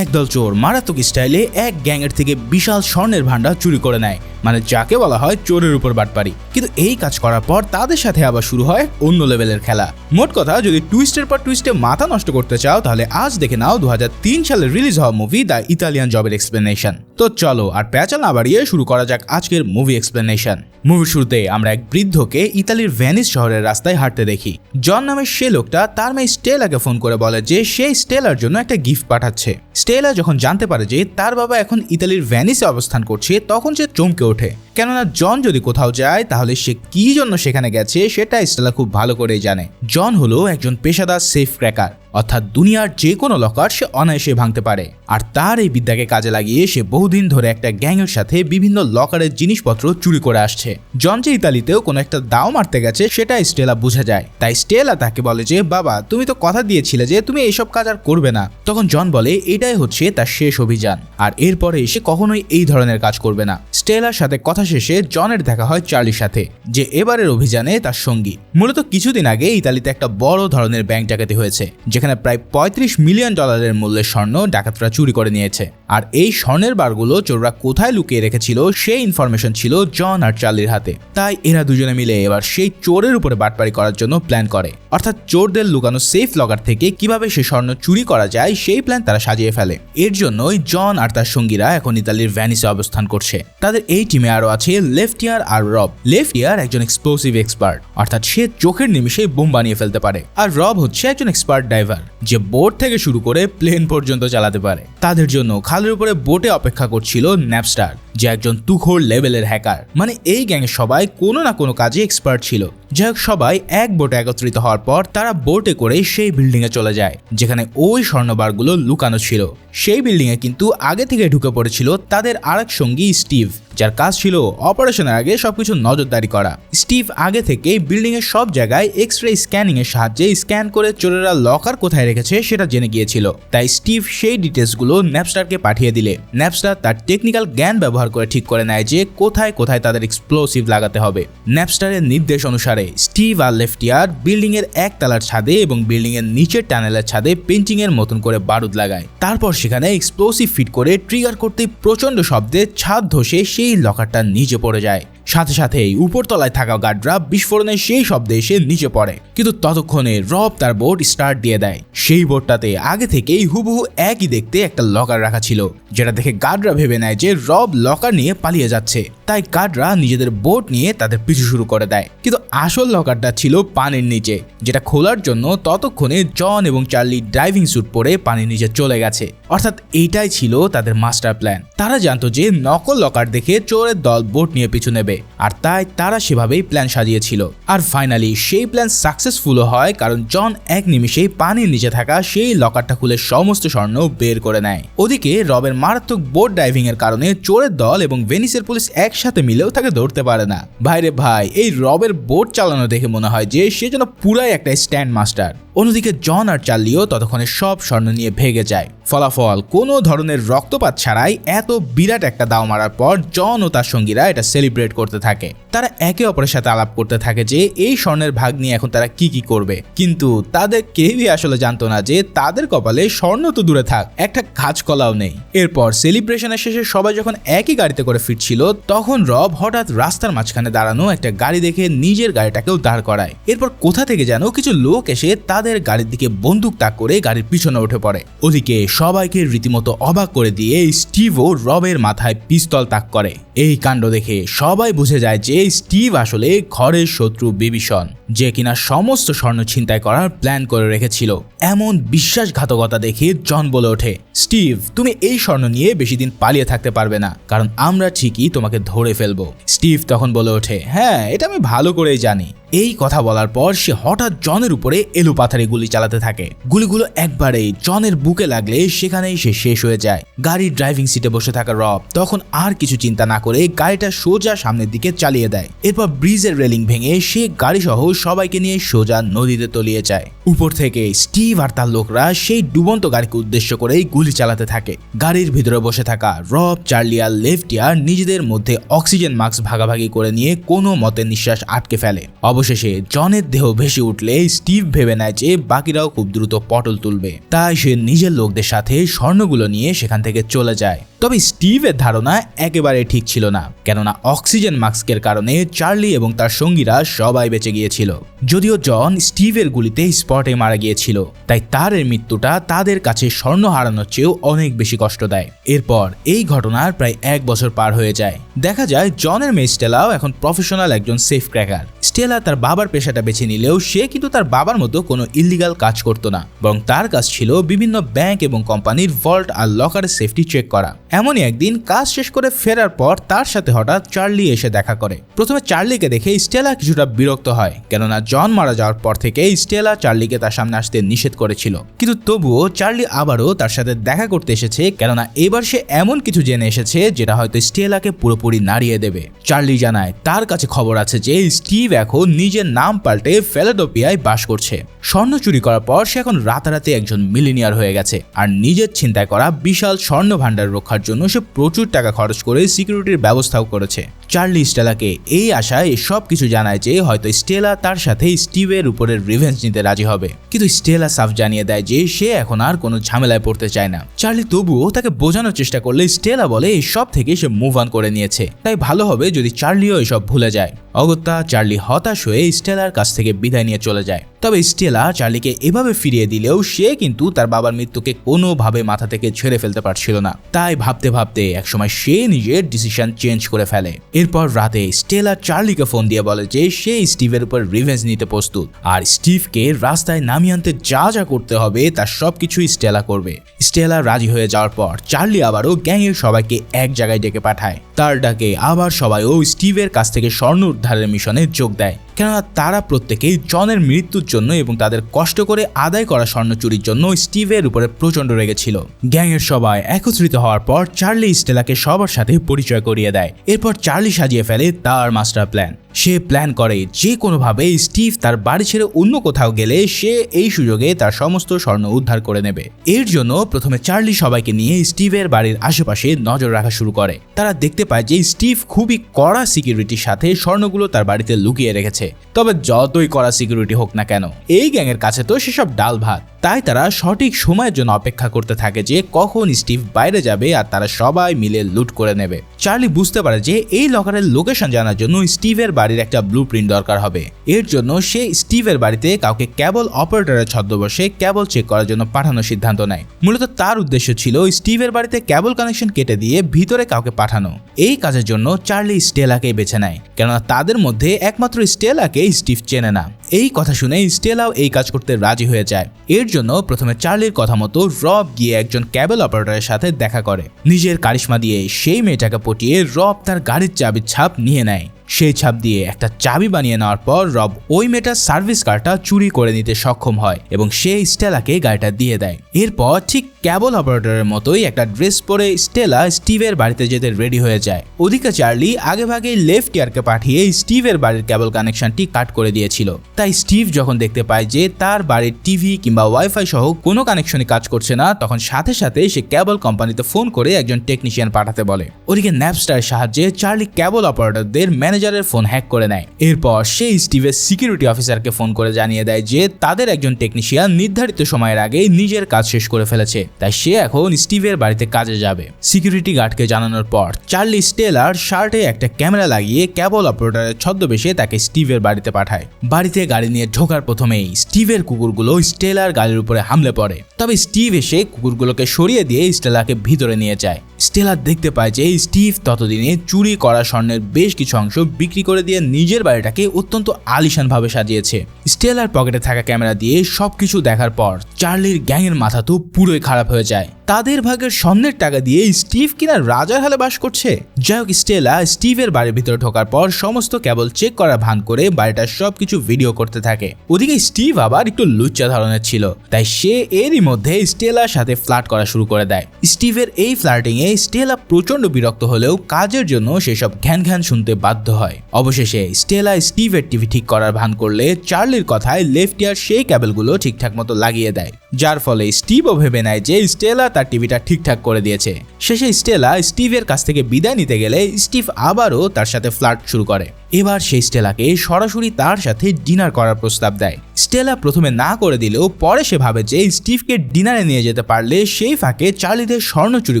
একদল চোর মারাত্মক স্টাইলে এক গ্যাংয়ের থেকে বিশাল স্বর্ণের ভান্ডার চুরি করে নেয়। মানে যাকে বলা হয় চোরের উপর বাটপারি। কিন্তু এই কাজ করার পর তাদের সাথে আবার শুরু হয় অন্য লেভেলের খেলা। মোট কথা, যদি টুইস্টের পর টুইস্টে মাথা নষ্ট করতে চাও, তাহলে আজ দেখে নাও দুহাজার তিন সালে রিলিজ হওয়া মুভি দ্য ইতালিয়ান জবের এক্সপ্লেনেশন। তো চলো, আর প্যাচাল না বাড়িয়ে শুরু করা যাক আজকের মুভি এক্সপ্লেনেশন। মুভির শুরুতে আমরা এক বৃদ্ধকে ইতালির ভ্যানিস শহরের রাস্তায় হাঁটতে দেখি। জন নামের সে লোকটা, তার মেয়ে স্টেলাকে ফোন করে বলে যে সে স্টেলার জন্য একটা গিফট পাঠাচ্ছে। স্টেলা যখন জানতে পারে যে তার বাবা এখন ইতালির ভ্যানিসে অবস্থান করছে, তখন সে চমকে ওঠে। কেননা জন যদি কোথাও যায়, তাহলে সে কি জন্য সেখানে গেছে সেটা স্টেলা খুব ভালো করেই জানে। জন হলো একজন পেশাদার সেফ ক্র্যাকার। অর্থাৎ দুনিয়ার যে কোনো লকার সে অনায়াসে ভাঙতে পারে। আর তার এই বিদ্যাকে কাজে লাগিয়ে সে বহুদিন ধরে একটা গ্যাংয়ের সাথে বিভিন্ন লকারের জিনিসপত্র চুরি করে আসছে। জন যে ইতালিতেও কোনো একটা দাও মারতে গেছে সেটা স্টেলা বোঝা যায়। তাই স্টেলা তাকে বলে যে, বাবা, তুমি তো কথা দিয়েছিলে যে তুমি এইসব কাজ আর করবে না। তখন জন বলে এটাই হচ্ছে তার শেষ অভিযান। আর এরপরে সে কখনোই এই ধরনের কাজ করবে না। স্টেলার সাথে কথা শেষে জনের দেখা হয় চার্লির সাথে, যে এবারের অভিযানে তার সঙ্গী। মূলত কিছুদিন আগে ইতালিতে একটা বড় ধরনের ব্যাংক ডাকাতি হয়েছে, যেখানে প্রায় পঁয়ত্রিশ মিলিয়ন ডলারের মূল্যের স্বর্ণ ডাকাতরা চুরি করে নিয়েছে। আর এই স্বর্ণের বারগুলো চোররা কোথায় লুকিয়ে রেখেছিল সেই ইনফরমেশন ছিল জন আর চার্লির হাতে। তাই এরা দুজনে মিলে এবার সেই চোরের উপরে বাটপারি করার জন্য প্ল্যান করে। অর্থাৎ চোরদের লুকানো সেফ লকার থেকে কীভাবে সে স্বর্ণ চুরি করা যায় সেই প্ল্যান তারা সাজিয়ে ফেলে। এর জন্যই জন আর তার সঙ্গীরা এখন ইতালির ভ্যানিসে অবস্থান করছে। তাদের এই টিমে আরও আছে লেফটিয়ার আর রব লেফটিয়ার একজন এক্সপ্লোসিভ এক্সপার্ট অর্থাৎ সে চোখের নিমিষে বোম বানিয়ে ফেলতে পারে। আর রব হচ্ছে একজন এক্সপার্ট ড্রাইভার যে বোট থেকে শুরু করে প্লেন পর্যন্ত চালাতে পারে। তাদের জন্য খালের উপরে বোটে অপেক্ষা করছিল ন্যাপস্টার যে একজন তুখোর লেভেলের হ্যাকার মানে এই গ্যাংয়ের সবাই কোনো না কোনো কাজে এক্সপার্ট ছিল। যাই হোক, সবাই এক বোটে একত্রিত হওয়ার পর তারা বোটে করে সেই বিল্ডিং এ চলে যায়, যেখানে ওই স্বর্ণবারগুলো লুকানো ছিল। সেই বিল্ডিং এ কিন্তু আগে থেকে ঢুকে পড়েছিল তাদের আরেক সঙ্গী স্টিভ। যার কাজ ছিল অপারেশনের আগে সবকিছু নজরদারি করা। স্টিভ আগে থেকে বিল্ডিং এর সব জায়গায় এক্স রে স্ক্যানিং এর সাহায্যে স্ক্যান করে চোরেরা লকার কোথায় রেখেছে সেটা জেনে গিয়েছিল। তাই স্টিভ সেই ডিটেলসগুলো ন্যাপস্টারকে পাঠিয়ে দিলে। ন্যাপস্টার তার টেকনিক্যাল জ্ঞান ব্যবহার করে ঠিক করে নেয় যে কোথায় কোথায় তাদের এক্সপ্লোসিভ লাগাতে হবে। ন্যাপস্টারের নির্দেশ অনুসারে স্টিভ আর লেফটিয়ার বিল্ডিং এর এক তালার ছাদে এবং বিল্ডিং এর নিচের টানেলের ছাদে পেন্টিং এর মতন করে বারুদ লাগায়। তারপর সেখানে এক্সপ্লোসিভ ফিট করে ট্রিগার করতে প্রচণ্ড শব্দে ছাদ ধসে সেই লকারটা নিচে পড়ে যায়। সাথে সাথেই উপরতলায় থাকা গার্ডরা বিস্ফোরণের সেই শব্দে এসে নিচে পড়ে। কিন্তু ততক্ষণে রব তার বোর্ড স্টার্ট দিয়ে দেয়। সেই বোর্ডটাতে আগে থেকেই হুবহু একই দেখতে একটা লকার রাখা ছিল, যেটা দেখে গার্ডরা ভেবে নেয় যে রব লকার নিয়ে পালিয়ে যাচ্ছে। তাই গার্ডরা নিজেদের বোট নিয়ে তাদের পিছু শুরু করে দেয়। কিন্তু আসল লকারটা ছিল পানির নিচে, যেটা খোলার জন্য ততক্ষণে জন এবং চার্লি ড্রাইভিং স্যুট পরে পানির নিচে চলে গেছে। অর্থাৎ এইটাই ছিল তাদের মাস্টার প্ল্যান। তারা জানতো যে নকল লকার দেখে চোরের দল বোট নিয়ে পিছু নেবে, আর তাই তারা সেভাবেই প্ল্যান সাজিয়েছিল। আর ফাইনালি সেই প্ল্যান সাকসেসফুলও হয় কারণ জন এক নিমিষেই পানির নিচে থাকা সেই লকারটা খুলে সমস্ত স্বর্ণ বের করে নেয়। ওদিকে রবের মারাত্মক বোট ড্রাইভিং এর কারণে চোরের দল এবং ভেনিসের পুলিশ একসাথে মিলেও তাকে ধরতে পারে না। ভাইরে ভাই, এই রবের বোট চালানো দেখে মনে হয় যে সে যেন পুরাই একটা স্ট্যান্ড মাস্টার। অন্যদিকে জন আর চার্লিও ততক্ষণে সব স্বর্ণ নিয়ে ভেগে যায়। ফলাফল, কোনো ধরনের রক্তপাত ছাড়াই এত বিরাট একটা দাও মারার পর জন ও তার সঙ্গীরা এটা সেলিব্রেট করতে থাকে। তারা একে অপরের সাথে আলাপ করতে থাকে যে এই স্বর্ণের ভাগ নিয়ে এখন তারা কি কি করবে। কিন্তু তাদের কেউই আসলে জানতো না যে তাদের কপালে স্বর্ণ তো দূরে থাক, একটা কাজ কলাও নেই। এরপর সেলিব্রেশনের শেষে সবাই যখন একই গাড়িতে করে ফিরছিল, তখন রব হঠাৎ রাস্তার মাঝখানে দাঁড়ানো একটা গাড়ি দেখে নিজের গাড়িটাকেও দাঁড় করায়। এরপর কোথা থেকে যেন কিছু লোক এসে তাদের গাড়ির দিকে বন্দুক তাক করে গাড়ির পিছনে উঠে পড়ে। ওদিকে সবাইকে রীতিমতো অবাক করে দিয়ে স্টিভও রবের মাথায় পিস্তল তাক করে। এই কাণ্ড দেখে সবাই বুঝে যায় যে স্টিভ আসলে ঘরের শত্রু বিভীষণ। যে কিনা সমস্ত স্বর্ণ ছিনতাই করার প্ল্যান করে রেখেছিল। এমন বিশ্বাসঘাতকতা দেখে জন বলে ওঠে, স্টিভ, তুমি এই স্বর্ণ নিয়ে বেশি দিন পালিয়ে থাকতে পারবে না, কারণ আমরা ঠিকই তোমাকে ধরে ফেলব। স্টিভ তখন বলে ওঠে হ্যাঁ এটা আমি ভালো করেই জানি। এই কথা বলার পর সে হঠাৎ জনের উপরে এলু পাথারে গুলি চালাতে থাকে। গুলিগুলো একবারেই জনের বুকে লাগলে সেখানেই সে শেষ হয়ে যায়। গাড়ির ড্রাইভিং সিটে বসে থাকা রব তখন আর কিছু চিন্তা না করে গাড়িটা সোজা সামনের দিকে চালিয়ে দেয়। এরপর ব্রিজের রেলিং ভেঙে সে গাড়ি সহ সবাইকে নিয়ে সোজা নদীতে তলিয়ে যায়। উপর থেকে স্টিভ আর তার লোকরা সেই ডুবন্ত গাড়িকে উদ্দেশ্য করেই গুলি চালাতে থাকে। গাড়ির ভিতরে বসে থাকা রব, চার্লি আর লেফটিয়ার নিজেদের মধ্যে অক্সিজেন মাস্ক ভাগাভাগি করে নিয়ে কোনো মতে নিঃশ্বাস আটকে ফেলে। অবশেষে জনের দেহ ভেসে উঠলে স্টিভ ভেবে নেয় যে বাকিরাও খুব দ্রুত পটল তুলবে। তাই সে নিজের লোকদের সাথে স্বর্ণগুলো নিয়ে সেখান থেকে চলে যায়। তবে স্টিভের ধারণা একেবারে ঠিক ছিল না, কেননা অক্সিজেন মাস্কের কারণে চার্লি এবং তার সঙ্গীরা সবাই বেঁচে গিয়েছিল। যদিও জন স্টিভের গুলিতে স্পটে মারা গিয়েছিল, তাই তার এই মৃত্যুটা তাদের কাছে স্বর্ণ হারানোর চেয়েও অনেক বেশি কষ্ট দেয়। এরপর এই ঘটনার প্রায় এক বছর পার হয়ে যায়। দেখা যায়, জনের মেয়ে স্টেলাও এখন প্রফেশনাল একজন সেফ ক্র্যাকার। স্টেলা তার বাবার পেশাটা বেছে নিলেও সে কিন্তু তার বাবার মতো কোনো ইলিগাল কাজ করতো না, বরং তার কাজ ছিল বিভিন্ন ব্যাংক এবং কোম্পানির ভল্ট আর লকারের সেফটি চেক করা। এমনই একদিন কাজ শেষ করে ফেরার পর তার সাথে হঠাৎ চার্লি এসে দেখা করে। প্রথমে চার্লিকে দেখে স্টেলা কিছুটা বিরক্ত হয়, কেননা জন মারা যাওয়ার পর থেকে স্টেলা চার্লিকে তার সামনে আসতে নিষেধ করেছিল। কিন্তু তবুও চার্লি আবারও তার সাথে দেখা করতে এসেছে, কেননা এবার সে এমন কিছু জেনে এসেছে যেটা হয়তো স্টেলাকে পুরোপুরি নাড়িয়ে দেবে। চার্লি জানায়, তার কাছে খবর আছে যে স্টিভ এখন নিজের নাম পাল্টে ফেলাডোপিয়ায় বাস করছে। স্বর্ণ চুরি করার পর সে এখন রাতারাতি একজন মিলিনিয়ার হয়ে গেছে, আর নিজের চিন্তায় করা বিশাল স্বর্ণ ভাণ্ডার রক্ষার জন্য সে প্রচুর টাকা খরচ করে সিকিউরিটির ব্যবস্থাও করেছে। চার্লি স্টেলাকে এই আশায় সব কিছু জানায় যে হয়তো স্টেলা তার সাথে স্টিভের উপরে রিভেঞ্জ নিতে রাজি হবে। কিন্তু স্টেলা সাফ জানিয়ে দেয় যে সে এখন আর কোনো ঝামেলায় পড়তে চায় না। চার্লি তবুও তাকে বোঝানোর চেষ্টা করলে স্টেলা বলে এই সব থেকে সে মুভ অন করে নিয়েছে। তাই ভালো হবে যদি চার্লিও এসব ভুলে যায়। অগত্যা চার্লি হতাশ হয়ে স্টেলার কাছ থেকে বিদায় নিয়ে চলে যায়। তবে স্টেলা চার্লিকে এভাবে ফিরিয়ে দিলেও সে কিন্তু তার বাবার মৃত্যুকে কোনোভাবে মাথা থেকে ছেড়ে ফেলতে পারছিল না। তাই ভাবতে ভাবতে একসময় সে নিজের ডিসিশন চেঞ্জ করে ফেলে। এরপর রাতে স্টেলা চার্লিকে ফোন দিয়ে বলে যে সে স্টিভের উপর রিভেঞ্জ নিতে প্রস্তুত। আর স্টিভকে রাস্তায় নামিয়ে আনতে যা যা করতে হবে তার সব কিছুই স্টেলা করবে। স্টেলা রাজি হয়ে যাওয়ার পর চার্লি আবারও গ্যাংয়ের সবাইকে এক জায়গায় ডেকে পাঠায়। তার ডাকে আবার সবাইও স্টিভের কাছ থেকে স্বর্ণ উদ্ধারের মিশনে যোগ দেয়। কেননা তারা প্রত্যেকেই জনের মৃত্যুর জন্য এবং তাদের কষ্ট করে আদায় করা স্বর্ণ চুরির জন্য স্টিভের উপরে প্রচণ্ড রেগেছিল গ্যাংয়ের সবাই একত্রিত হওয়ার পর চার্লি স্টেলাকে সবার সাথে পরিচয় করিয়ে দেয়। এরপর চার্লি সাজিয়ে ফেলে তার মাস্টার প্ল্যান। সে প্ল্যান করে যে কোনোভাবে স্টিভ তার বাড়ি ছেড়ে অন্য কোথাও গেলে সে এই সুযোগে তার সমস্ত স্বর্ণ উদ্ধার করে নেবে। এর জন্য প্রথমে চার্লি সবাইকে নিয়ে স্টিভের বাড়ির আশেপাশে নজর রাখা শুরু করে। তারা দেখতে পায় যে স্টিভ খুবই কড়া সিকিউরিটির সাথে স্বর্ণগুলো তার বাড়িতে লুকিয়ে রেখেছে। তবে যতই কড়া সিকিউরিটি হোক না কেন, এই গ্যাংয়ের কাছে তো সেসব ডাল ভাত। তাই তারা সঠিক সময়ের জন্য অপেক্ষা করতে থাকে যে কখন স্টিভ বাইরে যাবে আর তারা সবাই মিলে লুট করে নেবে। চার্লি বুঝতে পারে যে এই লকারের লোকেশন জানার জন্য স্টিভের বাড়ির একটা ব্লু দরকার হবে। এর জন্য সে স্টিভের বাড়িতে কাউকে কেবল অপারেটরের ছদ্মবসে কেবল চেক করার জন্য পাঠানোর সিদ্ধান্ত নেয়। মূলত তার উদ্দেশ্য ছিল স্টিভের বাড়িতে কেবল কানেকশন কেটে দিয়ে ভিতরে কাউকে পাঠানো। এই কাজের জন্য চার্লি স্টেলাকে বেছে নেয়। কেননা তাদের মধ্যে একমাত্র স্টেলাকে স্টিভ চেনে না। এই কথা শুনে স্টেলাও এই কাজ করতে রাজি হয়ে যায়। এর জন্য প্রথমে চার্লির কথা মতো রব গিয়ে একজন ক্যাবেল অপারেটরের সাথে দেখা করে। নিজের কারিশমা দিয়ে সেই মেয়েটাকে পটিয়ে রব তার গাড়ির চাবির ছাপ নিয়ে নেয়। সেই ছাপ দিয়ে একটা চাবি বানিয়ে নেওয়ার পর রব ওই মেয়েটার সার্ভিস কারটা চুরি করে নিতে সক্ষম হয় এবং সে স্টেলাকে গাড়িটা দিয়ে দেয়। এরপর ঠিক ক্যাবল অপারেটরের মতোই একটা ড্রেস পরে স্টেলা স্টিভের বাড়িতে যেতে রেডি হয়ে যায়। ওদিকে চার্লি আগে ভাগে লেফট ইয়ারকে পাঠিয়ে স্টিভের বাড়ির ক্যাবল কানেকশনটি কাট করে দিয়েছিল। তাই স্টিভ যখন দেখতে পায় যে তার বাড়ির টিভি কিংবা ওয়াইফাই সহ কোনো কানেকশনই কাজ করছে না, তখন সাথে সাথে সে ক্যাবল কোম্পানিতে ফোন করে একজন টেকনিশিয়ান পাঠাতে বলে। ওদিকে ন্যাপস্টারের সাহায্যে চার্লি ক্যাবল অপারেটরদের ম্যানেজারের ফোন হ্যাক করে নেয়। এরপর সে স্টিভের সিকিউরিটি অফিসারকে ফোন করে জানিয়ে দেয় যে, তাদের একজন টেকনিশিয়ান নির্ধারিত সময়ের আগে নিজের কাজ শেষ করে ফেলেছে। তাই সে এখন স্টিভের বাড়িতে কাজে যাবে। সিকিউরিটি গার্ডকে জানানোর পর চার্লি স্টেলার শার্টে একটা ক্যামেরা লাগিয়ে ক্যাবল অপারেটরের ছদ্মবেশে তাকে স্টিভের বাড়িতে পাঠায়। বাড়িতে গাড়ি নিয়ে ঢোকার প্রথমেই স্টিভের কুকুরগুলো স্টেলার গাড়ির উপরে হামলে পড়ে। তবে স্টিভ এসে কুকুরগুলোকে সরিয়ে দিয়ে স্টেলাকে ভিতরে নিয়ে যায়। স্টেলার দেখতে পায় যে স্টিভ ততদিনে চুরি করা স্বর্ণের বেশ কিছু অংশ বিক্রি করে দিয়ে নিজের বাড়িটাকে অত্যন্ত আলিশানভাবে সাজিয়েছে। স্টেলার পকেটে থাকা ক্যামেরা দিয়ে সবকিছু দেখার পর চার্লির গ্যাংয়ের মাথা তো পুরোই খারাপ হয়ে যায়। তাদের ভাগের স্বর্ণের টাকা দিয়ে স্টিভ কিনা রাজার হালে বাস করছে? যাই হোক স্টেলা স্টিভের বাড়ির ভিতরে ঢোকার পর সমস্ত কেবল চেক করা ভান করে বাড়িটার সবকিছু ভিডিও করতে থাকে। ওদিকে স্টিভ আবার একটু লুচ্চা ধরনের ছিল, তাই সে এরই মধ্যে স্টেলার সাথে ফ্লার্ট করা শুরু করে দেয়। স্টিভের এই ফ্লার্টিং এ স্টেলা প্রচণ্ড বিরক্ত হলেও কাজের জন্য সেসব ঘ্যান ঘ্যান শুনতে বাধ্য হয়। অবশেষে স্টেলা স্টিভের টিভি ঠিক করার ভান করলে চার্লির কথায় লেফট ইয়ার সেই ক্যাবেলগুলো ঠিকঠাক মতো লাগিয়ে দেয়। যার ফলে স্টিভও ভেবে নেয় যে স্টেলা তার টিভিটা ঠিকঠাক করে দিয়েছে। শেষে স্টেলা স্টিভের কাছ থেকে বিদায় নিতে গেলে স্টিভ আবারও তার সাথে ফ্লার্ট শুরু করে। এবার সেই স্টেলাকে সরাসরি তার সাথে ডিনার করার প্রস্তাব দেয়। স্টেলা প্রথমে না করে দিলেও পরে সে ভাবে যে স্টিভকে ডিনারে নিয়ে যেতে পারলে সেই ফাঁকে চার্লিদের স্বর্ণ চুরি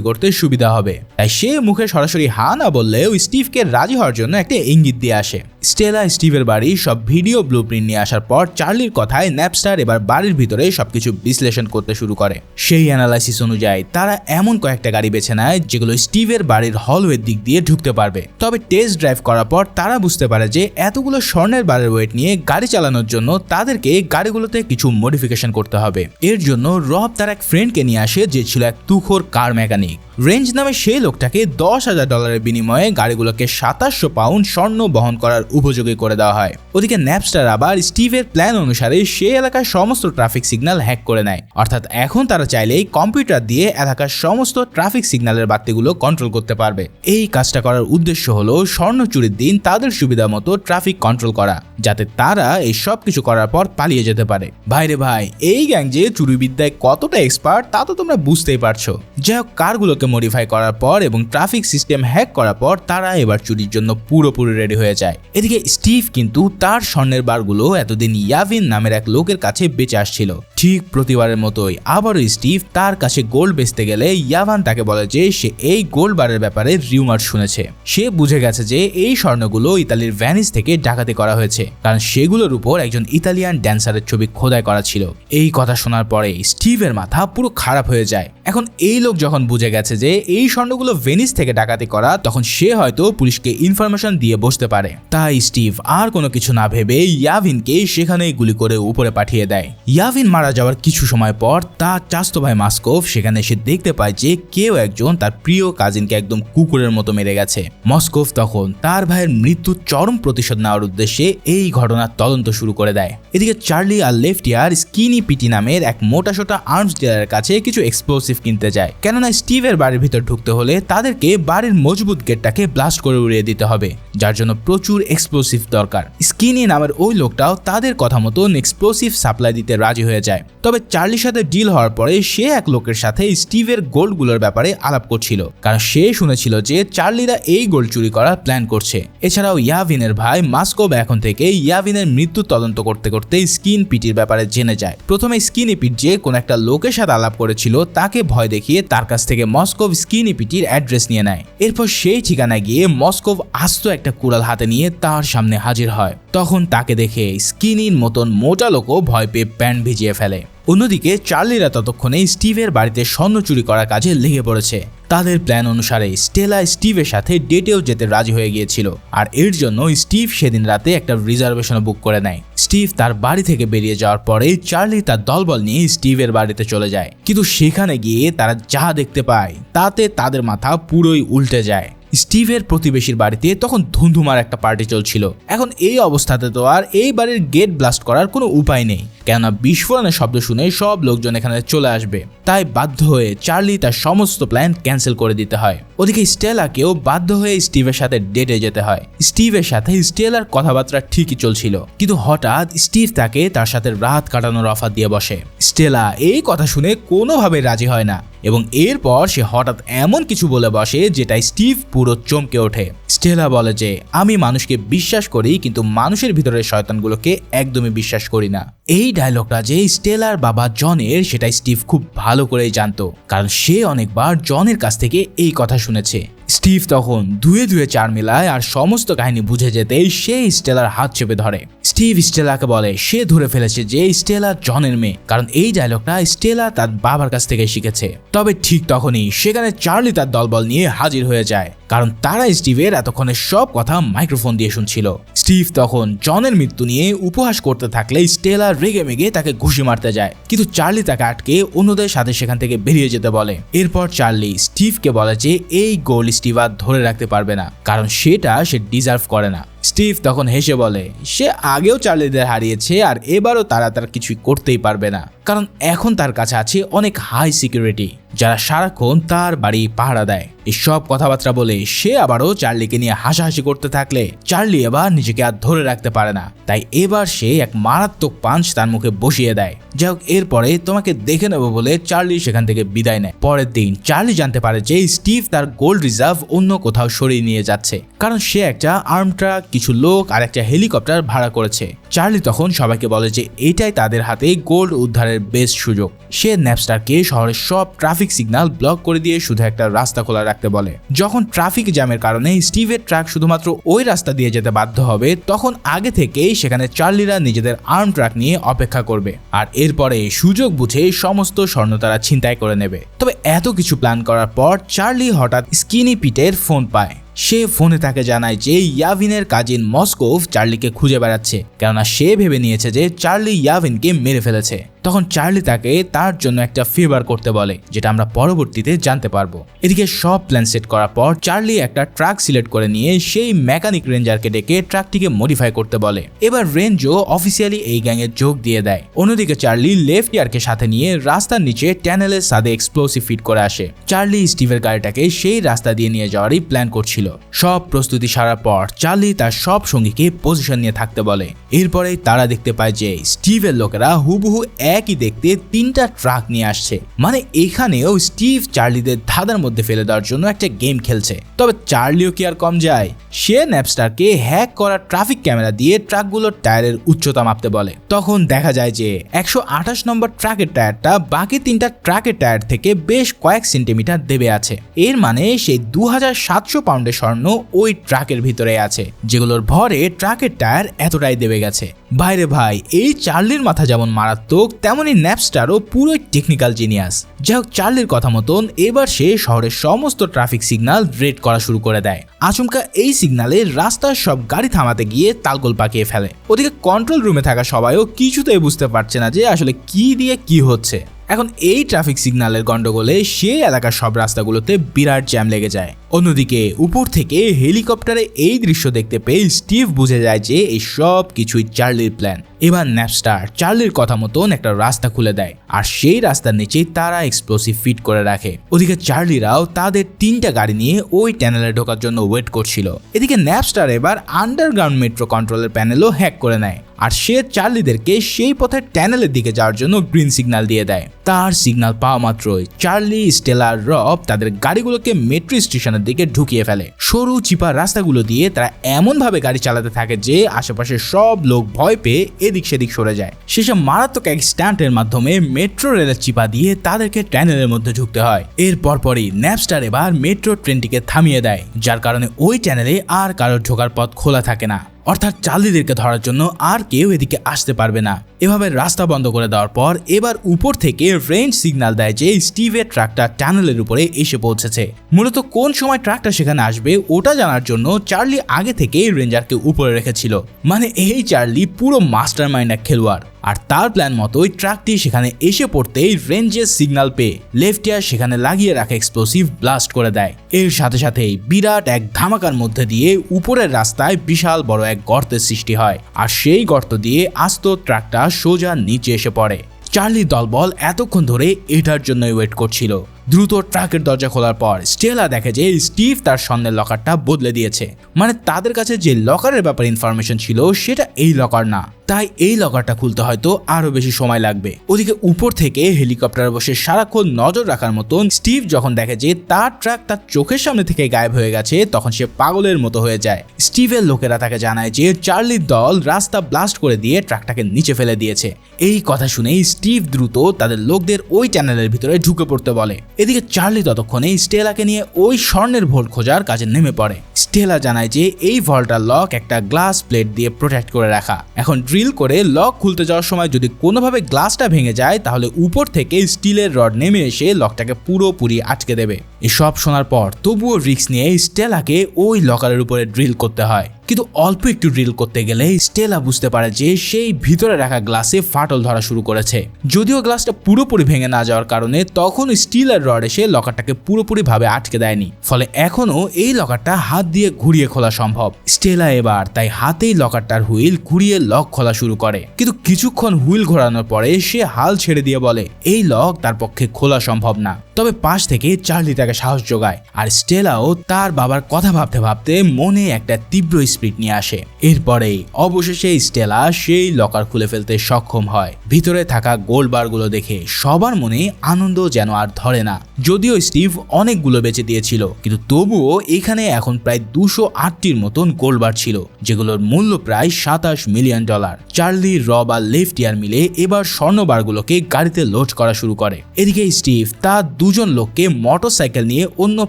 করতে সুবিধা হবে। তাই সে মুখে সরাসরি হা না বললেও স্টিভকে রাজি হওয়ার জন্য একটা ইঙ্গিত দিয়ে আসে। স্টেলা, স্টিভের বাড়ি, সব ভিডিও ব্লু নিয়ে আসার পর চার্লির কথায় ন্যাপস্টার এবার বাড়ির ভিতরে সবকিছু বিশ্লেষণ করতে শুরু করে। সেই অ্যানালাইসিস অনুযায়ী তারা এমন কয়েকটা গাড়ি বেছে নেয় যেগুলো স্টিভের বাড়ির হলওয়ের দিক দিয়ে ঢুকতে পারবে। তবে টেস্ট ড্রাইভ করার পর তারা বুঝতে পারে যে এতগুলো স্বর্ণের বারের ওয়েট নিয়ে গাড়ি চালানোর জন্য তাদেরকে গাড়িগুলোতে কিছু মডিফিকেশন করতে হবে। এর জন্য রব তার এক ফ্রেন্ডকে নিয়ে আসে যে ছিল এক তুখোর কার মেকানিক রেঞ্জ নামে সেই লোকটাকে দশ হাজার ডলারের বিনিময়ে গাড়িগুলোকে সাতাশশো পাউন্ড স্বর্ণ বহন করার উপযোগী করে দেওয়া হয়। ওদিকে ন্যাপস্টার আবার স্টিভের প্ল্যান অনুসারে সেই এলাকার সমস্ত ট্রাফিক সিগন্যাল হ্যাক করে নেয়। অর্থাৎ এখন তারা চাইলেই কম্পিউটার দিয়ে এলাকার সমস্ত ট্রাফিক সিগন্যালের বাতিগুলো কন্ট্রোল করতে পারবে। এই কাজটা করার উদ্দেশ্য হলো স্বর্ণ চুরির দিন তাদের সুবিধা মতো ট্রাফিক কন্ট্রোল করা, যাতে তারা এই সব কিছু করার পর পালিয়ে যেতে পারে। ভাইরে ভাই, এই গ্যাং যে চুরি বিদ্যায় কতটা এক্সপার্ট তা তো তোমরা বুঝতেই পারছ। যাই হোক, কারগুলোকে মডিফাই করার পর এবং ট্রাফিক সিস্টেম হ্যাক করার পর তারা এবার চুরির জন্য পুরোপুরি রেডি হয়ে যায়। এদিকে স্টিভ কিন্তু তার স্বর্ণের বারগুলো এতদিন ইয়াভিন নামের এক লোকের কাছে বেঁচে আসছিল। ঠিক প্রতিবারের মতোই আবারও স্টিভ তার কাছে গোল্ড বেচতে গেলে ইয়াভান তাকে বলে যে সে এই গোল্ড বারের ব্যাপারে রিউমার শুনেছে। সে বুঝে গেছে যে এই স্বর্ণগুলো ইতালির ভ্যানিস থেকে ডাকাতি করা হয়েছে, কারণ সেগুলোর উপর একজন ইতালিয়ান ড্যান্সারের ছবি খোদাই করা ছিল। এই কথা শোনার পরে স্টিভের মাথা পুরো খারাপ হয়ে যায়। এখন এই লোক যখন বুঝে গেছে যে এই স্বর্ণগুলো ভেনিস থেকে ডাকাতি করা, তখন সে হয়তো পুলিশকে ইনফরমেশন দিয়ে বসতে পারে। তাই স্টিভ আর কোনো কিছু না ভেবে ইয়াভিনকে সেখানেই গুলি করে উপরে পাঠিয়ে দেয়। ইয়াভিন মারা যাওয়ার কিছু সময় পর তার চাস্তো ভাই মাস্কোভ সেখানে এসে দেখতে পায় যে কেউ একজন তার প্রিয় কাজিনকে একদম কুকুরের মতো মেরে গেছে। মস্কোভ তখন তার ভাইয়ের মৃত্যুর চরম প্রতিশোধ নেওয়ার উদ্দেশ্যে এই ঘটনার তদন্ত শুরু করে দেয়। এদিকে চার্লি আর লেফটিয়ার স্কিনি পিটি নামের এক মোটাসোটা আর্মস ডিলারের কাছে কিছু এক্সপ্লোসিভ কিনতে যায়। কেননা স্টিভের বাড়ির ভিতর ঢুকতে হলে তাদেরকে বাড়ির মজবুত গেটটাকে ব্লাস্ট করে উড়িয়ে দিতে হবে, যার জন্য প্রচুর এক্সপ্লোসিভ দরকার। স্কিনি নামের ওই লোকটাও তাদের কথা মতন এক্সপ্লোসিভ সাপ্লাই দিতে রাজি হয়ে যায়। তবে চার্লির সাথে ডিল হওয়ার পরে সে এক লোকের সাথে স্টিভের গোল্ডগুলোর ব্যাপারে আলাপ করছিল। কারণ সে শুনেছিল যে চার্লিরা এই গোল্ড চুরি করার প্ল্যান করছে। এছাড়াও ইয়াভিনের ভাই মাস্কোভ এখন থেকে ইয়াভিনের মৃত্যু তদন্ত করতে করতে স্কিন পিটির ব্যাপারে জেনে যায়। প্রথমে স্কিনি পিট যে কোন একটা লোকের সাথে আলাপ করেছিল, তাকে ভয় দেখিয়ে তার কাছ থেকে মস্কোভ স্কিনি পিটির অ্যাড্রেস নিয়ে নেয়। এরপর সেই ঠিকানায় গিয়ে মস্কোভ আস্ত একটা কুড়াল হাতে নিয়ে তার সামনে হাজির হয়। তখন তাকে দেখে স্কিনির মতন মোটা লোকও ভয় পেয়ে প্যান্ট ভিজিয়ে ফেলে। অন্যদিকে চার্লিরা ততক্ষণে স্টিভের বাড়িতে স্বর্ণ চুরি করার কাজে লেগে পড়েছে। তাদের প্ল্যান অনুসারে স্টেলা স্টিভের সাথে ডেটেও যেতে রাজি হয়ে গিয়েছিল আর এর জন্য স্টিভ সেদিন রাতে একটা রিজার্ভেশনও বুক করে নেয়। স্টিভ তার বাড়ি থেকে বেরিয়ে যাওয়ার পরে চার্লি তার দলবল নিয়ে স্টিভের বাড়িতে চলে যায়। কিন্তু সেখানে গিয়ে তারা যা দেখতে পায়, তাতে তাদের মাথা পুরোই উল্টে যায়। স্টিভের প্রতিবেশীর বাড়িতে তখন ধুমধুমার একটা পার্টি চলছিল। এখন এই অবস্থাতে তো আর এই বাড়ির গেট ব্লাস্ট করার কোনো উপায় নেই। কেননা বিস্ফোরণের শব্দ শুনে সব লোকজন এখানে চলে আসবে। তাই বাধ্য হয়ে চার্লি তার সমস্ত প্ল্যান ক্যান্সেল করে দিতে হয়। ওদিকে স্টেলাকেও বাধ্য হয়ে স্টিভের সাথে ডেটে যেতে হয়। স্টিভের সাথে স্টেলার কথাবার্তা ঠিকই চলছিল। কিন্তু হঠাৎ স্টিভ তাকে তার সাথে রাত কাটানোর অফার দিয়ে বসে। স্টেলা এই কথা শুনে কোনোভাবে রাজি হয় না। এবং এরপর সে হঠাৎ এমন কিছু বলে বসে যেটাই স্টিভ পুরো চমকে ওঠে। স্টেলা বলে যে, আমি মানুষকে বিশ্বাস করি, কিন্তু মানুষের ভিতরে শয়তানগুলোকে একদমই বিশ্বাস করি না। এই ডায়লগটা যে স্টেলার বাবা জনের, সেটাই স্টিভ খুব ভালো করেই জানতো। কারণ সে অনেকবার জনের কাছ থেকে এই কথা শুনেছে। স্টিভ তখন ধুয়ে ধুয়ে চার মিলায় আর সমস্ত কাহিনী বুঝে যেতেই সে স্টেলার হাত চেপে ধরে। স্টিভ স্টেলাকে বলে, সে ধরে ফেলেছে যে স্টেলা জনের মেয়ে, কারণ এই ডায়লগটা স্টেলা তার বাবার কাছ থেকে শিখেছে। তবে ঠিক তখনই সেখানে চার্লি তার দলবল নিয়ে হাজির হয়ে যায়, কারণ তারা স্টিভের এতক্ষণে সব কথা মাইক্রোফোন দিয়ে শুনছিল। স্টিভ তখন জনের মৃত্যু নিয়ে উপহাস করতে থাকলে স্টেলা রেগে মেগে তাকে ঘুষি মারতে যায়। কিন্তু চার্লি তাকে আটকে অন্যদের সাথে সেখান থেকে বেরিয়ে যেতে বলে। এরপর চার্লি স্টিভকে বলে যে, এই গোল স্টিভ আর ধরে রাখতে পারবে না। কারণ সেটা সে ডিজার্ভ করে না। স্টিভ তখন হেসে বলে, সে আগেও চার্লিদের হারিয়েছে আর এবারও তারা তার কিছুই করতেই পারবে না। কারণ এখন তার কাছে আছে অনেক হাই সিকিউরিটি যারা সারাক্ষণ তার বাড়ি পাহারা দেয়। এসব কথাবার্তা বলে সে আবারও চার্লিকে নিয়ে হাসাহাসি করতে থাকলে চার্লি এবার নিজেকে আর ধরে রাখতে পারে না। তাই এবার সে এক মারাত্মক পাঞ্চ তার মুখে বসিয়ে দেয়। যাই হোক, এরপরে তোমাকে দেখে নেব বলে চার্লি সেখান থেকে বিদায় নেয়। পরের দিন চার্লি জানতে পারে যে স্টিভ তার গোল্ড রিজার্ভ অন্য কোথাও সরিয়ে নিয়ে যাচ্ছে। কারণ সে একটা আর্ম ট্রাক, কিছু লোক আর একটা হেলিকপ্টার ভাড়া করেছে। চার্লি তখন সবাইকে বলে যে এটাই তাদের হাতে গোল্ড উদ্ধারের বেস্ট সুযোগ। সে ন্যাপস্টারকে শহরের সব ট্রাফিক সিগন্যাল ব্লক করে দিয়ে শুধু একটা রাস্তা খোলা রাখতে বলে। যখন ট্রাফিক জ্যামের কারণে স্টিভের ট্রাক শুধুমাত্র ওই রাস্তা দিয়ে যেতে বাধ্য হবে, তখন আগে থেকেই সেখানে চার্লিরা নিজেদের আর্ম ট্রাক নিয়ে অপেক্ষা করবে। আর এরপরে সুযোগ বুঝে সমস্ত স্বর্ণ তারা ছিনতাই করে নেবে। তবে এত কিছু প্ল্যান করার পর চার্লি হঠাৎ স্কিনি পিটের ফোন পায়। সে ফোনে তাকে জানায় যে ইয়াভিনের কাজিন মস্কোভ চার্লিকে খুঁজে বেড়াচ্ছে, কেননা সে ভেবে নিয়েছে যে চার্লি ইয়াভিনকে মেরে ফেলেছে। তখন চার্লি তাকে তার জন্য একটা ফেভার করতে বলে, যেটা আমরা পরবর্তীতে জানতে পারব। এদিকে সব প্ল্যান সেট করার পর চার্লি একটা ট্রাক সিলেক্ট করে নিয়ে সেই মেকানিক রেঞ্জারকে ডেকে ট্রাকটিকে মডিফাই করতে বলে। এবার রেঞ্জও অফিসিয়ালি এই গ্যাংয়ে যোগ দিয়ে দেয়। অন্যদিকে চার্লি লেফট ইয়ারকে সাথে নিয়ে রাস্তার নিচে ট্যানেলের সাদে এক্সপ্লোসিভ ফিট করে আসে। চার্লি স্টিভের গাড়িটাকে সেই রাস্তা দিয়ে নিয়ে যাওয়ারই প্ল্যান করছিল। সব প্রস্তুতি সারার পর চার্লি তার সব সঙ্গীকে পজিশন নিয়ে থাকতে বলে। এরপরেই তারা দেখতে পায় যে স্টিভের লোকেরা হুবহু একই দেখতে তিনটা ট্রাক নিয়ে আসছে। মানে এখানেও স্টিভ চার্লিদের ধাঁধার মধ্যে ফেলে দেওয়ার জন্য একটা গেম খেলছে। তবে চার্লিও কি আর কম যায়? সে ন্যাপস্টারকে হ্যাক করা ট্রাফিক ক্যামেরা দিয়ে ট্রাকগুলোর টায়ারের উচ্চতা মাপতে বলে। তখন দেখা যায় যে একশো আঠাশ নম্বর ট্রাকের টায়ারটা বাকি তিনটা ট্রাকের টায়ার থেকে বেশ কয়েক সেন্টিমিটার দেবে আছে। এর মানে সেই দু সাতশো সাতশো স্বর্ণ ওই ট্রাকের ভিতরে আছে, যেগুলোর ভরে ট্রাকের টায়ার এতটাই দেবে গেছে। বাইরে ভাই, এই চার্লির মাথা যেমন মারাত্মক তেমনই ন্যাপস্টারও পুরো টেকনিক্যাল জিনিয়াস যাই হোক, চার্লির কথা মতন এবার সে শহরের সমস্ত ট্রাফিক সিগনাল রেড করা শুরু করে দেয়। আচমকা এই সিগনালে রাস্তার সব গাড়ি থামাতে গিয়ে তালগোল পাকিয়ে ফেলে। ওদিকে কন্ট্রোল রুমে থাকা সবাইও কিছুতেই বুঝতে পারছে না যে আসলে কি দিয়ে কি হচ্ছে। এখন এই ট্রাফিক সিগন্যালের গন্ডগোলে সেই এলাকার সব রাস্তাগুলোতে বিরাট জ্যাম লেগে যায়। অন্যদিকে উপর থেকে হেলিকপ্টারে এই দৃশ্য দেখতে পেয়ে স্টিভ বুঝে যায় যে এই সব কিছুই চার্লির প্ল্যান এবার ন্যাপস্টার চার্লির কথা মতন একটা রাস্তা খুলে দেয় আর সেই রাস্তার নিচেই তারা এক্সপ্লোসিভ ফিট করে রাখে। ওদিকে চার্লিরাও তাদের তিনটা গাড়ি নিয়ে ওই ট্যানেলে ঢোকার জন্য ওয়েট করছিল। এদিকে ন্যাপস্টার এবার আন্ডারগ্রাউন্ড মেট্রো কন্ট্রোলের প্যানেলও হ্যাক করে নেয়। আর সে চার্লিদেরকে সেই পথে ট্যানেলের দিকে যাওয়ার জন্য গ্রিন সিগন্যাল দিয়ে দেয়। তার সিগন্যাল পাওয়া মাত্রই চার্লি স্টেলার রব তাদের গাড়িগুলোকে মেট্রো স্টেশনের দিকে ঢুকিয়ে ফেলে। সরু, চিপা রাস্তাগুলো দিয়ে তারা এমনভাবে গাড়ি চালাতে থাকে যে আশেপাশে সব লোক ভয় পেয়ে এদিক সেদিক সরে যায়। সেসব মারাত্মক এক স্ট্যান্ডের মাধ্যমে মেট্রো রেলের চিপা দিয়ে তাদেরকে ট্যানেলের মধ্যে ঢুকতে হয়। এর পরপরই ন্যাপস্টার এবার মেট্রো ট্রেনটিকে থামিয়ে দেয়, যার কারণে ওই চ্যানেলে আর কারোর ঢোকার পথ খোলা থাকে না। অর্থাৎ চার্লিদেরকে ধরার জন্য আর কেউ এদিকে আসতে পারবে না। এভাবে রাস্তা বন্ধ করে দেওয়ার পর এবার উপর থেকে রেঞ্জ সিগন্যাল দেয় যে স্টিভের ট্রাকটা টানেলের উপরে এসে পৌঁছেছে। মূলত কোন সময় ট্রাকটা সেখানে আসবে, ওটা জানার জন্য চার্লি আগে থেকেই রেঞ্জারকে উপরে রেখেছিল। মানে এই চার্লি পুরো মাস্টার মাইন্ড এক খেলোয়াড়। আর তার প্ল্যান মতোই ট্রাকটি সেখানে এসে পড়তেই রেঞ্জের সিগন্যাল পেয়ে লেফট ইয়ার সেখানে লাগিয়ে রাখা এক্সপ্লোসিভ ব্লাস্ট করে দেয়। এর সাথে সাথেই বিরাট এক ধামাকার মধ্যে দিয়ে উপরের রাস্তায় বিশাল বড় এক গর্তের সৃষ্টি হয়। আর সেই গর্ত দিয়ে আস্ত ট্রাকটা সোজা নিচে এসে পড়ে। চার্লি দলবল এতক্ষণ ধরে এটার জন্যই ওয়েট করছিল। দ্রুত ট্রাকের দরজা খোলার পর স্টেলা দেখে যে স্টিভ তার স্বর্ণের লকারটা বদলে দিয়েছে। মানে তাদের কাছে যে লকারের ব্যাপারে ইনফরমেশন ছিল, সেটা এই লকার না। তাই এই লকারটা খুলতে হয়তো আরও বেশি সময় লাগবে। ওদিকে উপর থেকে হেলিকপ্টারে বসে সারাক্ষণ নজর রাখার মতন স্টিভ যখন দেখে যে তার ট্রাক তার চোখের সামনে থেকে গায়েব হয়ে গেছে, তখন সে পাগলের মতো হয়ে যায়। স্টিভের লোকেরা তাকে জানায় যে চার্লির দল রাস্তা ব্লাস্ট করে দিয়ে ট্রাকটাকে নিচে ফেলে দিয়েছে। এই কথা শুনেই স্টিভ দ্রুত তাদের লোকদের ওই চ্যানেলের ভিতরে ঢুকে পড়তে বলে। এদিকে চার্লি ততক্ষণে স্টেলাকে নিয়ে ওই স্বর্ণের ভোল্ট খোঁজার কাজে নেমে পড়ে। স্টেলা জানায় যে এই ভল্টার লক একটা গ্লাস প্লেট দিয়ে প্রোটেক্ট করে রাখা। এখন ড্রিল করে লক খুলতে যাওয়ার সময় যদি কোনোভাবে গ্লাসটা ভেঙে যায়, তাহলে উপর থেকে স্টিলের রড নেমে এসে লকটাকে পুরোপুরি আটকে দেবে। এসব শোনার পর তবুও রিক্স নিয়ে স্টেলাকে ওই লকারের উপরে ড্রিল করতে হয়। কিন্তু অল্প একটু ড্রিল করতে গেলে স্টেলা বুঝতে পারে যে সেই ভিতরে রাখা গ্লাসে ফাটল ধরা শুরু করেছে। যদিও গ্লাসটা পুরোপুরি ভেঙে না যাওয়ার কারণে তখন স্টিলের রড এসে লকারটাকে পুরোপুরি ভাবে আটকে দেয়নি। ফলে এখনও এই লকারটা হাত দিয়ে ঘুরিয়ে খোলা সম্ভব। স্টেলা এবার তাই হাতেই লকারটার হুইল ঘুরিয়ে লক খোলা শুরু করে। কিন্তু কিছুক্ষণ হুইল ঘোরানোর পরে সে হাল ছেড়ে দিয়ে বলে, এই লক তার পক্ষে খোলা সম্ভব না। তবে পাশ থেকে চার্লি তাকে সাহস যোগায়, আর স্টেলাও তার বাবার কথা ভাবতে ভাবতে মনে একটা তীব্র স্পিড নিয়ে আসে। এরপরেই অবশেষে স্টেলা সেই লকার খুলে ফেলতে সক্ষম হয়। ভিতরে থাকা গোল্ড বারগুলো দেখে সবার মনে আনন্দ যেন আর ধরে না। যদিও স্টিভ অনেকগুলো বেঁচে দিয়েছিল, কিন্তু তবুও এখানে এখন প্রায় দুশো আটটির মতন গোল্ড বার ছিল, যেগুলোর মূল্য প্রায় সাতাশ মিলিয়ন ডলার চার্লি, রব আর লেফট ইয়ার মিলে এবার স্বর্ণবারগুলোকে গাড়িতে লোড করা শুরু করে। এদিকে স্টিভ তার দুজন লোককে মোটরসাইকেল নিয়ে অন্য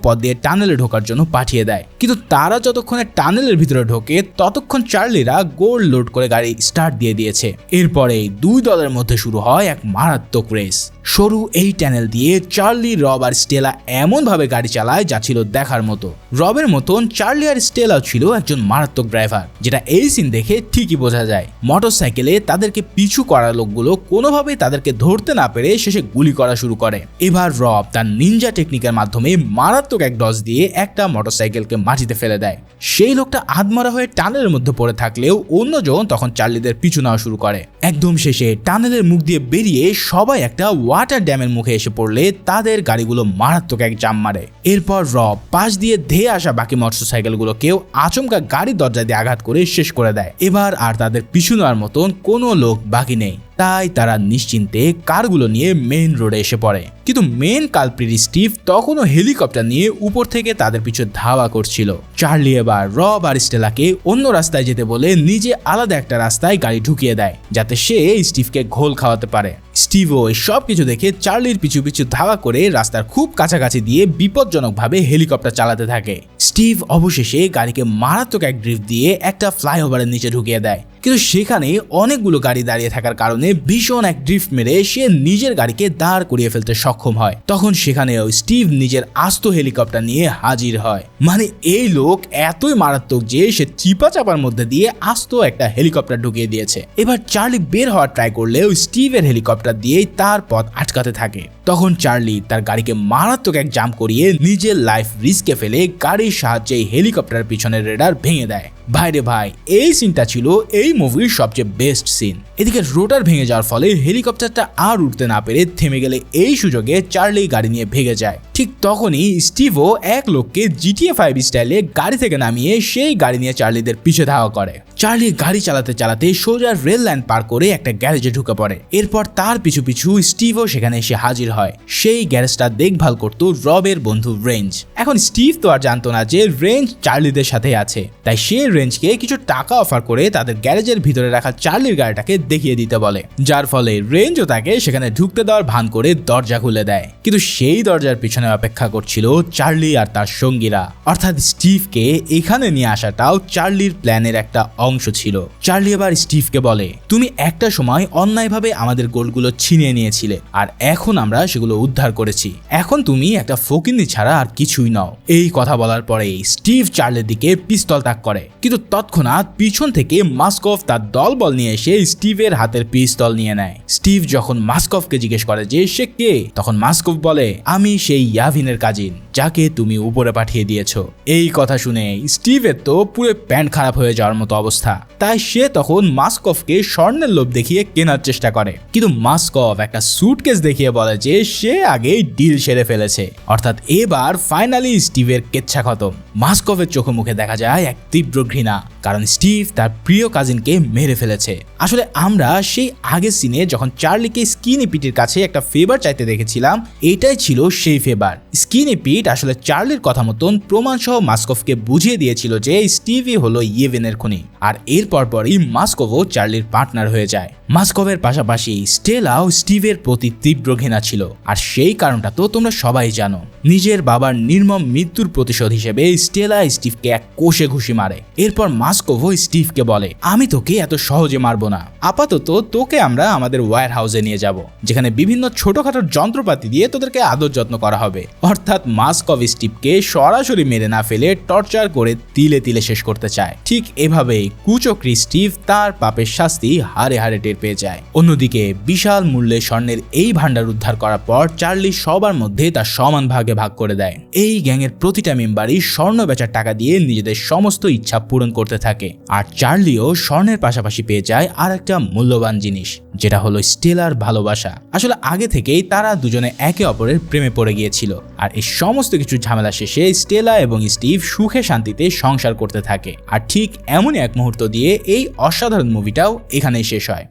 পথ দিয়ে টানেলে ঢোকার জন্য পাঠিয়ে দেয়। কিন্তু তারা যতক্ষণে টানেলের ভিতরে ঢোকে, ততক্ষণ চার্লিরা গোল্ড লোড করে গাড়ি স্টার্ট দিয়ে দিয়েছে। এরপরে দুই দলের মধ্যে শুরু হয় এক মারাত্মক রেস সরু এই টানেল দিয়ে চার্লি, রব আর স্টেলা এমনভাবে গাড়ি চালায় যা ছিল দেখার মতো। রবের মতন চার্লি আর স্টেলাও ছিল একজন মারাত্মক ড্রাইভার, যেটা এই সিন দেখে ঠিকই বোঝা যায়। মোটরসাইকেলে তাদেরকে পিছু করা লোকগুলো কোনোভাবেই তাদেরকে ধরতে না পেরে শেষে গুলি করা শুরু করে। এবার রব তার নিনজা টেকনিকের মাধ্যমে মারাত্মক এক ডস দিয়ে একটা মোটরসাইকেলকে মাটিতে ফেলে দেয়। সেই লোকটা আধমরা হয়ে টানেলের মধ্যে পড়ে থাকলেও অন্যজন তখন চার্লিদের পিছু নেওয়া শুরু করে। একদম শেষে টানেলের মুখ দিয়ে বেরিয়ে সবাই একটা ওয়াটার ড্যামের মুখে এসে পড়লে তাদের গাড়িগুলো মারাত্মক এক জাম মারে। এরপর রব পাশ দিয়ে ধেয়ে আসা বাকি মোটরসাইকেলগুলোকেও আচমকা গাড়ির দরজা দিয়ে আঘাত করে শেষ করে দেয়। এবার আর তাদের পিছু নেওয়ার মতন কোনো লোক বাকি নেই। তাই তারা নিশ্চিন্তে কারগুলো নিয়ে মেইন রোডে এসে পড়ে। কিন্তু মেন কালপ্রিট স্টিভ তখনও হেলিকপ্টার নিয়ে উপর থেকে তাদের পিছু ধাওয়া করছিল। চার্লি এবার রব আর স্টেলাকে অন্য রাস্তায় যেতে বলে নিজে আলাদা একটা রাস্তায় গাড়ি ঢুকিয়ে দেয়, যাতে সে স্টিভকে ঘোল খাওয়াতে পারে। স্টিভও সব কিছু দেখে চার্লির পিছু পিছু ধাওয়া করে রাস্তার খুব কাছাকাছি দিয়ে বিপজ্জনকভাবে হেলিকপ্টার চালাতে থাকে। স্টিভ অবশেষে গাড়িকে মারাত্মক এক ড্রিফ দিয়ে একটা ফ্লাইওভারের নিচে ঢুকিয়ে দেয়। কিন্তু সেখানে অনেকগুলো গাড়ি দাঁড়িয়ে থাকার কারণে ভীষণ এক ড্রিফট মেরে সে নিজের গাড়িকে দাঁড় করিয়ে ফেলতে সক্ষম হয়। তখন সেখানেও স্টিভ নিজের আস্ত হেলিকপ্টার নিয়ে হাজির হয়। মানে এই লোক এতই মারাত্মক যে সে চিপা চাপার মধ্যে দিয়ে আস্ত একটা হেলিকপ্টার ঢুকিয়ে দিয়েছে। এবার চার্লি বের হওয়ার ট্রাই করলেও স্টিভের হেলিকপ্টার দিয়েই তার পথ আটকাতে থাকে। তখন চার্লি তার গাড়িকে মারাত্মক এক জাম করিয়ে নিজের লাইফ রিস্কে ফেলে গাড়ির সাহায্যে হেলিকপ্টার পিছনের রেডার ভেঙে দেয়। ভাইরে ভাই, এই সিনটা ছিল এই মুভির সবচেয়ে বেস্ট সিন এদিকে রোটার ভেঙে যাওয়ার ফলে হেলিকপ্টারটা আর উঠতে না পেরে থেমে গেলে এই সুযোগে চার্লি গাড়ি নিয়ে ভেঙে যায়। ঠিক তখনই স্টিভও এক লোককে জিটিএ ফাইভ স্টাইলে গাড়ি থেকে নামিয়ে সেই গাড়ি নিয়ে চার্লিদের পিছে ধাওয়া করে। চার্লি গাড়ি চালাতে চালাতে সোজা রেল লাইন পার করে একটা গ্যারেজে ঢুকে পড়ে। এরপর তার পিছু পিছু স্টিভও সেখানে এসে হাজির হয়। সেই গ্যারেজটা দেখভাল করতো রবের বন্ধু রেঞ্জ। এখন স্টিভ তো আর জানতো না যে রেঞ্জ চার্লিদের সাথে আছে। তাই সে রেঞ্জকে কিছু টাকা অফার করে তাদের গ্যারেজের ভিতরে রাখা চার্লির গাড়িটাকে দেখিয়ে দিতে বলে। যার ফলে রেঞ্জও তাকে সেখানে ঢুকতে দেওয়ার ভান করে দরজা খুলে দেয়। কিন্তু সেই দরজার পিছনে অপেক্ষা করছিল চার্লি আর তার সঙ্গীরা। অর্থাৎ স্টিভকে এখানে নিয়ে আসাটাও চার্লির প্ল্যানের একটা অংশ ছিল। চার্লি এবার স্টিভকে বলে, তুমি একটা সময় অন্যায়ভাবে আমাদের গোলগুলো ছিনিয়ে নিয়েছিলে, আর এখন আমরা সেগুলো উদ্ধার করেছি। এখন তুমি একটা ফকিন্নি ছাড়া আর কিছুই নাও। এই কথা বলার পরে স্টিভ চার্লের দিকে পিস্তল তাক করে। কিন্তু তৎক্ষণাৎ পিছন থেকে মাস্কফ তার দলবল নিয়ে এসে স্টিভের হাতের পিস্তল নিয়ে নেয়। স্টিভ যখন মাস্কফকে জিজ্ঞেস করে যে সে কে, তখন মাস্কফ বলে, আমি সেই ইয়াভিনের কাজিন। যাকে তুমি উপরে পাঠিয়ে দিয়েছ। এই কথা শুনে স্টিভের তো পুরো প্যান্ট খারাপ হয়ে যাওয়ার মতো অবস্থা। তাই সে তখন মাস্কফকে স্বর্ণের লোভ দেখিয়ে কেনার চেষ্টা করে। কিন্তু মাস্কফ একটা সুটকেস দেখিয়ে বলে যে সে আগেই ডিল সেরে ফেলেছে। অর্থাৎ এবার ফাইনালি স্টিভের কেচ্ছা খতম। মাস্কফের চোখে মুখে দেখা যায় এক তীব্র ঘৃণা। কারণ স্টিভ তার প্রিয় কাজিনকে মেরে ফেলেছে। আসলে আমরা সেই আগের সিনে যখন চার্লিকে স্কিনি পিটির কাছে একটা ফেভার চাইতে দেখেছিলাম, এটাই ছিল সেই ফেভার স্কিনি পিট আসলে চার্লির কথা মতন প্রমাণ সহ মাস্কফকে বুঝিয়ে দিয়েছিল যে স্টিভই হলো ইয়েভেনের খুনি। আর এরপর পরই মাস্কোভও চার্লির পার্টনার হয়ে যায়। মাস্কোভের পাশাপাশি স্টেলাও স্টিভের প্রতি তীব্র ঘৃণা ছিল। আর সেই কারণটা তো তোমরা সবাই জানো। নিজের বাবার নির্মম মৃত্যুর প্রতিশোধ হিসেবে স্টেলা স্টিভকে এক কোষে ঘুষি মারে। এরপর মাস্কোভো স্টিভকে বলে, আমি তোকে এত সহজে মারবো না। আপাতত তোকে আমরা আমাদের ওয়্যার হাউসে নিয়ে যাব, যেখানে বিভিন্ন ছোটখাটো যন্ত্রপাতি দিয়ে তোদেরকে আদর যত্ন করা হবে। অর্থাৎ মাস মাস্কভ স্টিভকে সরাসরি মেরে না ফেলে টর্চার করে তিলে তিলে শেষ করতে চায়। ঠিক এভাবেই কুচক্রি স্টিভ তার পাপের শাস্তি হারে হারে টের পেয়ে যায়। অন্যদিকে বিশাল মূল্যে স্বর্ণের এই ভান্ডার উদ্ধার করার পর চার্লি সবার মধ্যে তার সমান ভাগে ভাগ করে দেয়। এই গ্যাংয়ের প্রতিটা মেম্বারই স্বর্ণ বেচার টাকা দিয়ে নিজেদের সমস্ত ইচ্ছা পূরণ করতে থাকে। আর চার্লিও স্বর্ণের পাশাপাশি পেয়ে যায় আর একটা মূল্যবান জিনিস, যেটা হলো স্টেলার ভালোবাসা। আসলে আগে থেকেই তারা দুজনে একে অপরের প্রেমে পড়ে গিয়েছিল। আর এই সমস্ত কিছু ঝামেলা শেষে স্টেলা এবং স্টিভ সুখে শান্তিতে সংসার করতে থাকে। আর ঠিক এমনই এক মুহূর্ত দিয়ে এই অসাধারণ মুভিটাও এখানেই শেষ হয়।